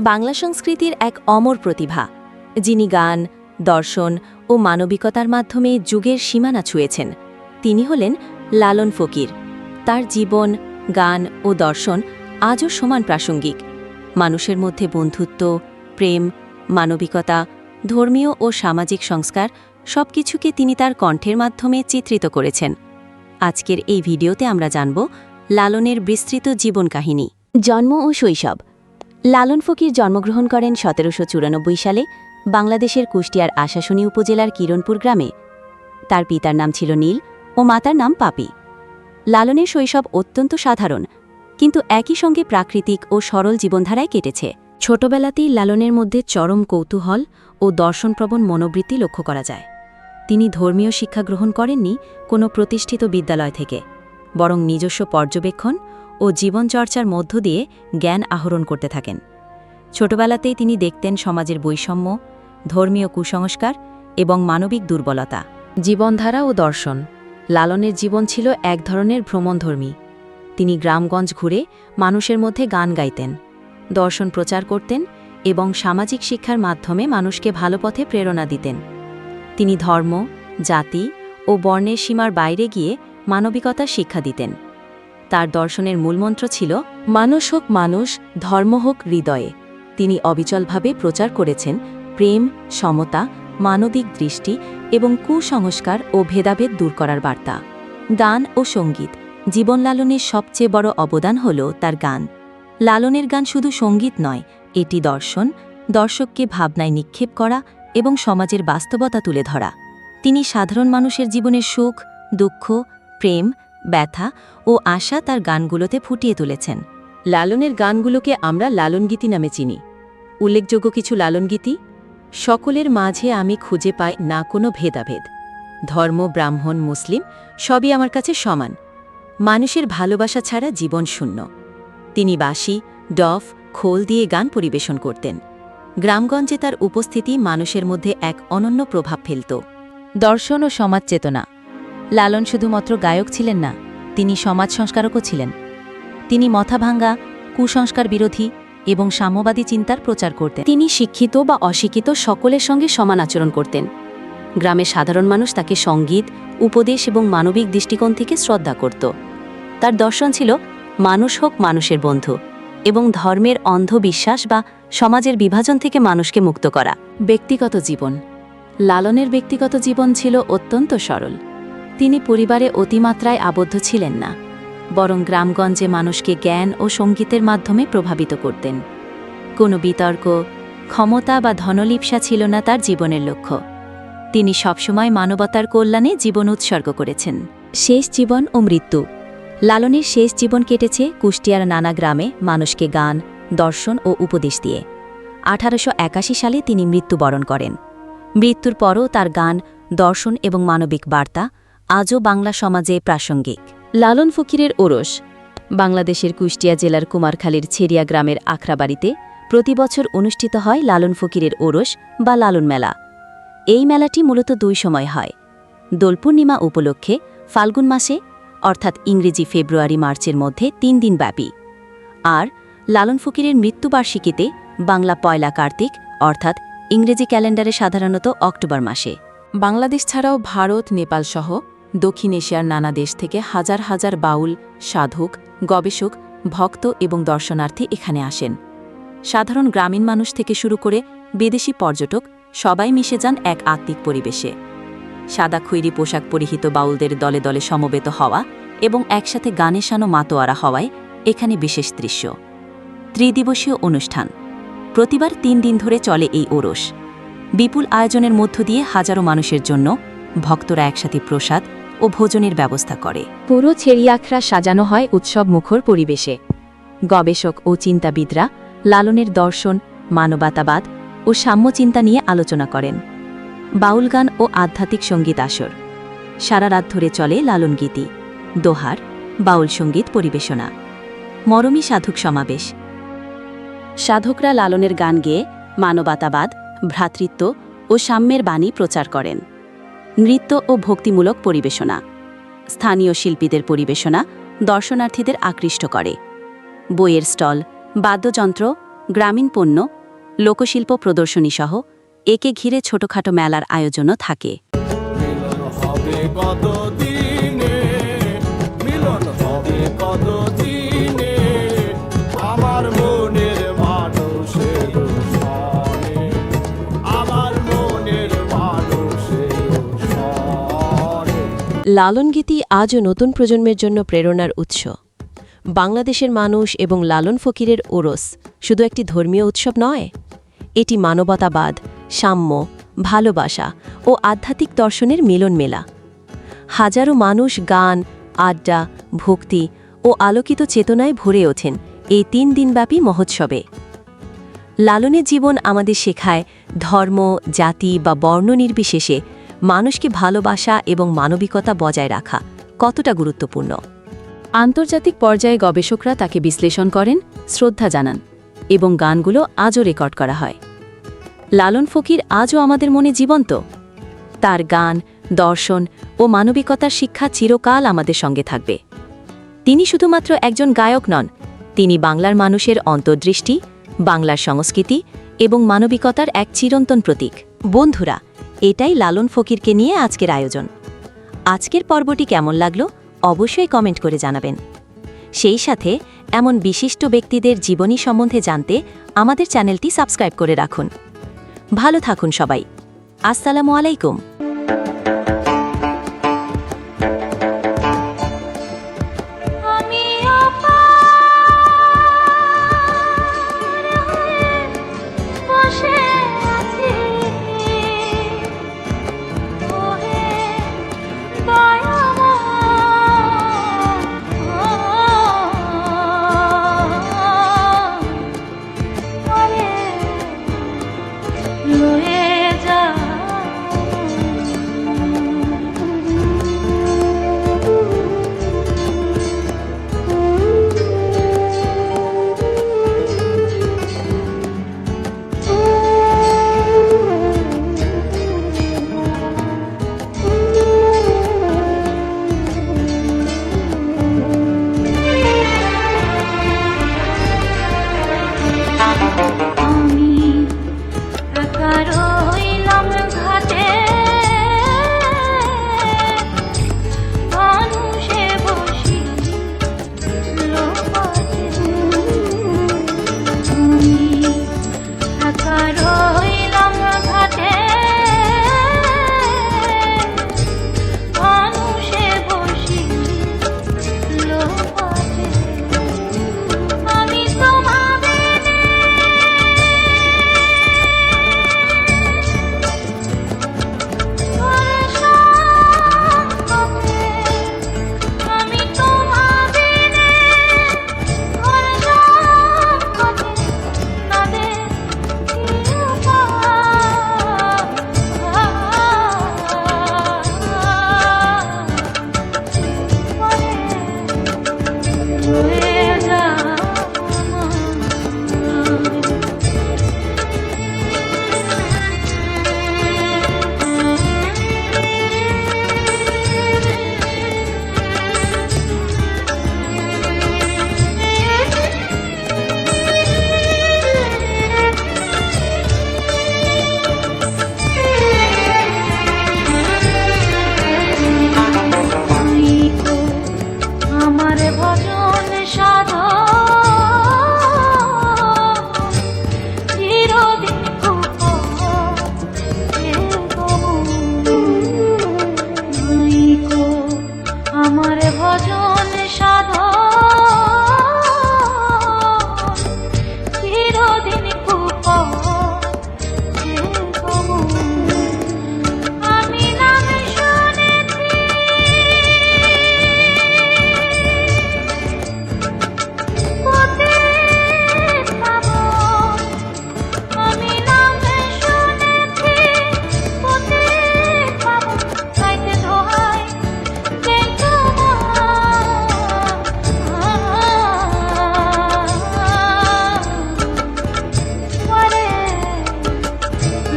বাংলা সংস্কৃতির এক অমর প্রতিভা, যিনি গান, দর্শন ও মানবিকতার মাধ্যমে যুগের সীমানা ছুঁয়েছেন। তিনি হলেন লালন ফকির। তার জীবন, গান ও দর্শন আজও সমান প্রাসঙ্গিক। মানুষের মধ্যে বন্ধুত্ব, প্রেম, মানবিকতা, ধর্মীয় ও সামাজিক সংস্কার সবকিছুকে তিনি তার কণ্ঠের মাধ্যমে চিত্রিত করেছেন। আজকের এই ভিডিওতে আমরা জানব লালনের বিস্তৃত জীবন কাহিনী। জন্ম ও শৈশব। লালন ফকির জন্মগ্রহণ করেন সতেরোশো চুরানব্বই সালে বাংলাদেশের কুষ্টিয়ার আশাশুনি উপজেলার কিরণপুর গ্রামে। তার পিতার নাম ছিল নীল ও মাতার নাম পাপি। লালনের শৈশব অত্যন্ত সাধারণ, কিন্তু একই সঙ্গে প্রাকৃতিক ও সরল জীবনধারায় কেটেছে। ছোটবেলাতেই লালনের মধ্যে চরম কৌতূহল ও দর্শনপ্রবণ মনোবৃত্তি লক্ষ্য করা যায়। তিনি ধর্মীয় শিক্ষা গ্রহণ করেননি কোনো প্রতিষ্ঠিত বিদ্যালয় থেকে, বরং নিজস্ব পর্যবেক্ষণ ও জীবনচর্চার মধ্য দিয়ে জ্ঞান আহরণ করতে থাকেন। ছোটবেলাতেই তিনি দেখতেন সমাজের বৈষম্য, ধর্মীয় কুসংস্কার এবং মানবিক দুর্বলতা। জীবনধারা ও দর্শন। লালনের জীবন ছিল এক ধরনের ভ্রমণধর্মী। তিনি গ্রামগঞ্জ ঘুরে মানুষের মধ্যে গান গাইতেন, দর্শন প্রচার করতেন এবং সামাজিক শিক্ষার মাধ্যমে মানুষকে ভালো পথে প্রেরণা দিতেন। তিনি ধর্ম, জাতি ও বর্ণের সীমার বাইরে গিয়ে মানবিকতা শিক্ষা দিতেন। তার দর্শনের মূলমন্ত্র ছিল, মানুষ হোক মানুষ, ধর্ম হোক হৃদয়ে। তিনি অবিচলভাবে প্রচার করেছেন প্রেম, সমতা, মানবিক দৃষ্টি এবং কুসংস্কার ও ভেদাভেদ দূর করার বার্তা। গান ও সংগীত। জীবন লালনের সবচেয়ে বড় অবদান হল তার গান। লালনের গান শুধু সংগীত নয়, এটি দর্শন, দর্শককে ভাবনায় নিক্ষেপ করা এবং সমাজের বাস্তবতা তুলে ধরা। তিনি সাধারণ মানুষের জীবনের সুখ, দুঃখ, প্রেম ব্যথা ও আশা তার গানগুলোতে ফুটিয়ে তুলেছেন। লালনের গানগুলোকে আমরা লালনগীতি নামে চিনি। উল্লেখযোগ্য কিছু লালনগীতি, সকলের মাঝে আমি খুঁজে পাই না কোনো ভেদাভেদ। ধর্ম, ব্রাহ্মণ, মুসলিম, সবই আমার কাছে সমান। মানুষের ভালোবাসা ছাড়া জীবন শূন্য। তিনি বাঁশি, ডফ, খোল দিয়ে গান পরিবেশন করতেন। গ্রামগঞ্জে তার উপস্থিতি মানুষের মধ্যে এক অনন্য প্রভাব ফেলত। দর্শন ও সমাজ চেতনা। লালন শুধুমাত্র গায়ক ছিলেন না, তিনি সমাজ সংস্কারকও ছিলেন। তিনি মথাভাঙ্গা, কুসংস্কার বিরোধী এবং সাম্যবাদী চিন্তার প্রচার করতেন। তিনি শিক্ষিত বা অশিক্ষিত সকলের সঙ্গে সমান আচরণ করতেন। গ্রামের সাধারণ মানুষ তাকে সংগীত, উপদেশ এবং মানবিক দৃষ্টিকোণ থেকে শ্রদ্ধা করত। তার দর্শন ছিল মানুষ হোক মানুষের বন্ধু এবং ধর্মের অন্ধবিশ্বাস বা সমাজের বিভাজন থেকে মানুষকে মুক্ত করা। ব্যক্তিগত জীবন। লালনের ব্যক্তিগত জীবন ছিল অত্যন্ত সরল। তিনি পরিবারে অতিমাত্রায় আবদ্ধ ছিলেন না, বরং গ্রামগঞ্জে মানুষকে জ্ঞান ও সঙ্গীতের মাধ্যমে প্রভাবিত করতেন। কোনো বিতর্ক, ক্ষমতা বা ধনলিপ্সা ছিল না তার জীবনের লক্ষ্য। তিনি সবসময় মানবতার কল্যাণে জীবন উৎসর্গ করেছেন। শেষ জীবন ও মৃত্যু। লালনের শেষ জীবন কেটেছে কুষ্টিয়ার নানা গ্রামে মানুষকে গান, দর্শন ও উপদেশ দিয়ে। আঠারোশো একাশি সালে তিনি মৃত্যুবরণ করেন। মৃত্যুর পরও তার গান, দর্শন এবং মানবিক বার্তা আজও বাংলা সমাজে প্রাসঙ্গিক। লালন ফকিরের ওরস, বাংলাদেশের কুষ্টিয়া জেলার কুমারখালীর ছেড়িয়া গ্রামের আখড়াবাড়িতে প্রতিবছর অনুষ্ঠিত হয় লালন ফকিরের ওরস বা লালন মেলা। এই মেলাটি মূলত দুই সময় হয়। দোল পূর্ণিমা উপলক্ষে ফাল্গুন মাসে, অর্থাৎ ইংরেজি ফেব্রুয়ারি মার্চের মধ্যে তিন দিন ব্যাপী। আর লালন ফকিরের মৃত্যুবার্ষিকীতে বাংলা পয়লা কার্তিক, অর্থাৎ ইংরেজি ক্যালেন্ডারে সাধারণত অক্টোবর মাসে। বাংলাদেশ ছাড়াও ভারত, নেপাল সহ দক্ষিণ এশিয়ার নানা দেশ থেকে হাজার হাজার বাউল, সাধক, গবেষক, ভক্ত এবং দর্শনার্থী এখানে আসেন। সাধারণ গ্রামীণ মানুষ থেকে শুরু করে বিদেশি পর্যটক সবাই মিশে যান এক আত্মিক পরিবেশে। সাদা খৈরি পোশাক পরিহিত বাউলদের দলে দলে সমবেত হওয়া এবং একসাথে গানে শানো মাতোয়ারা হওয়ায় এখানে বিশেষ দৃশ্য। ত্রিদিবসীয় অনুষ্ঠান। প্রতিবার তিন দিন ধরে চলে এই ওরস। বিপুল আয়োজনের মধ্য দিয়ে হাজারো মানুষের জন্য ভক্তরা একসাথে প্রসাদ ও ভোজনের ব্যবস্থা করে। পুরো ছেড়িয়াখড়া সাজানো হয় উৎসব মুখর পরিবেশে। গবেষক ও চিন্তাবিদরা লালনের দর্শন, মানবতাবাদ ও সাম্যচিন্তা নিয়ে আলোচনা করেন। বাউল গান ও আধ্যাত্মিক সংগীত আসর। সারা রাত ধরে চলে লালন গীতি, দোহার, বাউল সংগীত পরিবেশনা। মরমী সাধক সমাবেশ। সাধকরা লালনের গান গেয়ে মানবতাবাদ, ভ্রাতৃত্ব ও সাম্যের বাণী প্রচার করেন। নৃত্য ও ভক্তিমূলক পরিবেশনা। স্থানীয় শিল্পীদের পরিবেশনা দর্শনার্থীদের আকৃষ্ট করে। বইয়ের স্টল, বাদ্যযন্ত্র, গ্রামীণ পণ্য, লোকশিল্প প্রদর্শনী সহ একে ঘিরে ছোটখাটো মেলার আয়োজনও থাকে। মিলন হবে মিলন হবে লালনগীতি আজও নতুন প্রজন্মের জন্য প্রেরণার উৎস। বাংলাদেশের মানুষ এবং লালন ফকিরের ওরস শুধু একটি ধর্মীয় উৎসব নয়। এটি মানবতাবাদ, সাম্য, ভালোবাসা ও আধ্যাত্মিক দর্শনের মিলন মেলা হাজারো মানুষ গান, আড্ডা, ভক্তি ও আলোকিত চেতনায় ভরে ওঠেন এই তিন দিনব্যাপী মহোৎসবে। লালনের জীবন আমাদের শেখায় ধর্ম, জাতি বা বর্ণ নির্বিশেষে মানুষকে ভালোবাসা এবং মানবিকতা বজায় রাখা কতটা গুরুত্বপূর্ণ? আন্তর্জাতিক পর্যায়ে গবেষকরা তাকে বিশ্লেষণ করেন, শ্রদ্ধা জানান এবং গানগুলো আজও রেকর্ড করা হয়। লালন ফকির আজও আমাদের মনে জীবন্ত? তার গান, দর্শন ও মানবিকতার শিক্ষা চিরকাল আমাদের সঙ্গে থাকবে। তিনি শুধুমাত্র একজন গায়ক নন, তিনি বাংলার মানুষের অন্তর্দৃষ্টি, বাংলার সংস্কৃতি এবং মানবিকতার এক চিরন্তন প্রতীক। বন্ধুরা, এটাই লালন ফকিরকে নিয়ে আজকের আয়োজন। আজকের পর্বটি কেমন লাগল অবশ্যই কমেন্ট করে জানাবেন। সেই সাথে এমন বিশিষ্ট ব্যক্তিদের জীবনী সম্বন্ধে জানতে আমাদের চ্যানেলটি সাবস্ক্রাইব করে রাখুন। ভালো থাকুন সবাই। আসসালামু আলাইকুম।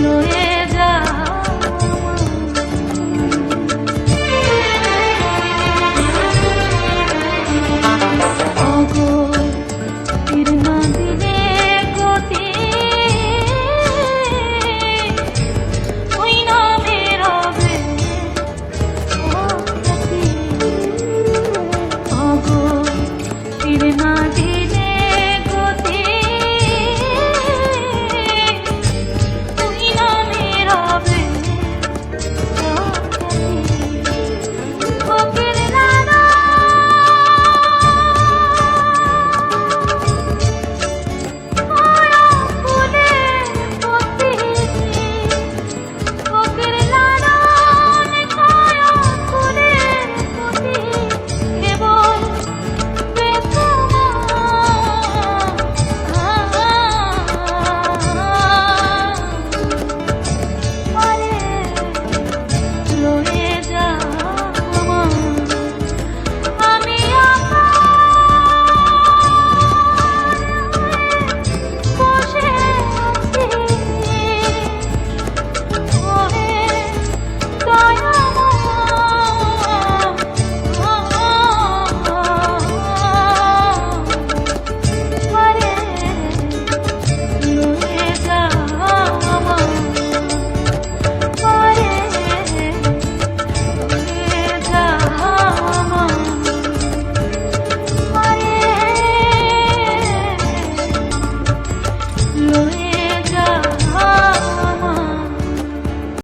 Lord.